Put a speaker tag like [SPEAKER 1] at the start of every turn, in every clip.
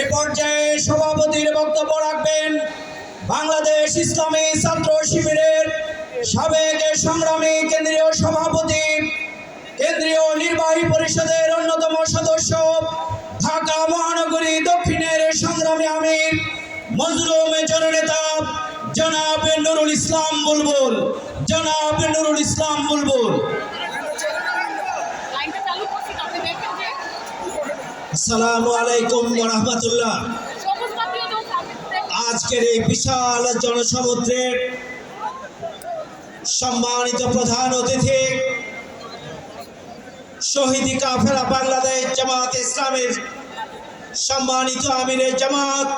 [SPEAKER 1] এ পর্যায়ে সভাপতির বক্তব্য রাখবেন বাংলাদেশ ইসলামী ছাত্র শিবিরের সাবেক সংগ্রামী কেন্দ্রীয় সভাপতি, কেন্দ্রীয় নির্বাহী পরিষদের অন্যতম সদস্য, ঢাকা মহানগরী দক্ষিণের সংগ্রামী আমির, মজলুম জননেতা জনাব নুরুল ইসলাম বুলবুল, জনাব নুরুল ইসলাম বুলবুল। আসসালামু আলাইকুম রহমতুল্লাহ। আজকের এই বিশাল জনসমুদ্রের সম্মানিত প্রধান অতিথি, শহীদ কাফেলা বাংলাদেশ জামাত ইসলামের সম্মানিত আমিরের জামাত,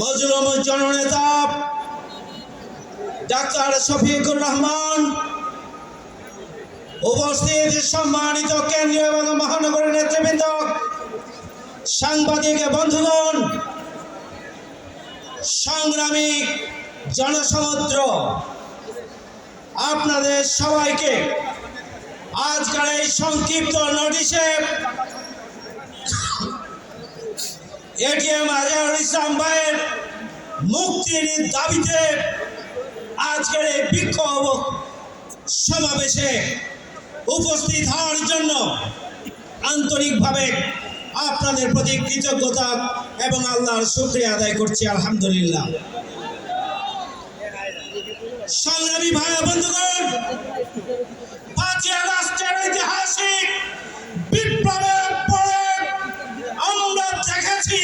[SPEAKER 1] মজলুম জননেতা ডাক্তার শফিকুর রহমান, উপস্থিত সম্মানিত কেন্দ্রীয় এবং নেতৃবৃন্দ সাংবাদিক বন্ধুগণ, সংগ্রামী জনসমুদ্র, আপনাদের সবাইকে আজকাল এই সংক্ষিপ্ত নোটিশে এটিএম আজহারুল ইসলাম ভাইয়ের মুক্তির দাবিতে আজকের এই বিক্ষোভ সমাবেশে উপস্থিত হওয়ার জন্য আন্তরিকভাবে আপনাদের প্রতি কৃতজ্ঞতা এবং আল্লাহর শুক্রিয়া আদায় করছি, আলহামদুলিল্লাহ। সংগ্রামী ভাই বন্ধুগণ আগস্টের ঐতিহাসিক বিপ্লবের পরে আমরা দেখেছি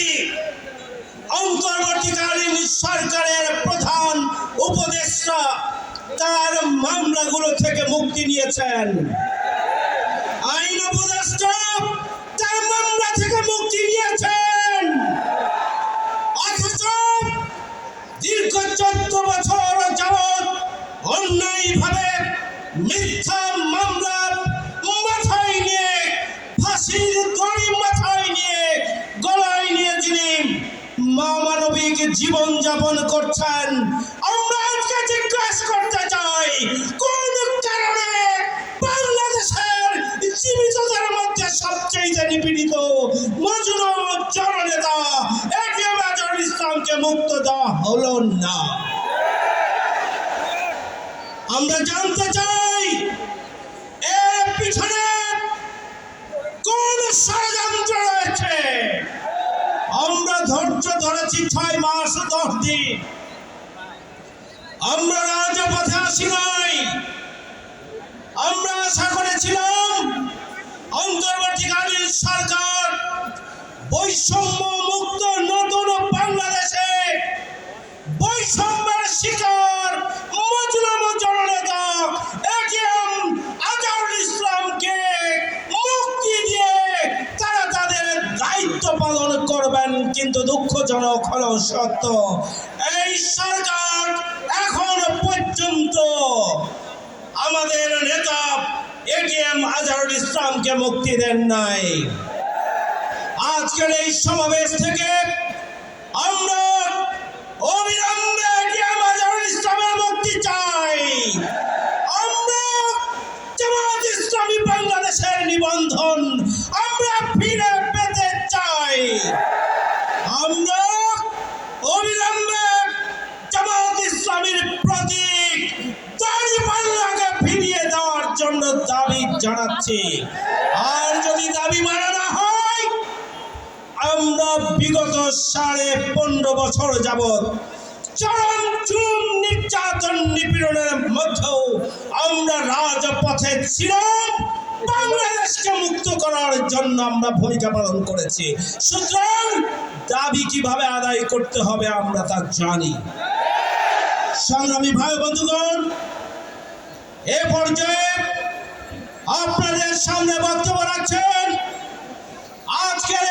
[SPEAKER 1] অন্তর্বর্তীকালীন সরকারের প্রধান উপদেষ্টা তার মামলাগুলো থেকে মুক্তি নিয়েছেন। আইন উপদেষ্টা জীবন যাপন করছেন। আমরা আজকে জিজ্ঞাসা করতে চাই, কোন কারণে বাংলাদেশের জীবিতদের মধ্যে সবচেয়ে নিপীড়িত মজলুম জননেতা এটিএম আজহারুল ইসলামকে মুক্ত দেওয়া হলো না? আমরা জানতে চাই মাস দশ দিন আমরা রাজপথে আসি নাই। আমরা আশা করেছিলাম অন্তর্বর্তীকালীন সরকার বৈষম্য কিন্তু দুঃখজনক হলো সত্য। এই সরকার এখন পর্যন্ত আমাদের নেতা এ এটিএম আজহারুল ইসলামকে মুক্তি দেন নাই। আজকের এই সমাবেশ থেকে আমরা অবিলম্বে জামাত ইসলামীর প্রতীক দাড়িপাল্লাকে ফিরিয়ে দেওয়ার জন্য দাবি জানাচ্ছি। আর যদি দাবি মানা না হয়, আমরা বিগত সাড়ে পনেরো বছর যাবৎ চরম চুম নির্যাতন নিপীড়নের মধ্যেও আমরা রাজপথে ছিলাম। বাংলাদেশকে মুক্ত করার জন্য আমরা ভূমিকা পালন করেছি। সুতরাং দাবি কীভাবে আদায় করতে হবে আমরা তা জানি। সংগ্রামী ভাই বন্ধুগণ, এ পর্যায়ে আপনাদের সামনে বক্তব্য রাখছেন আজকের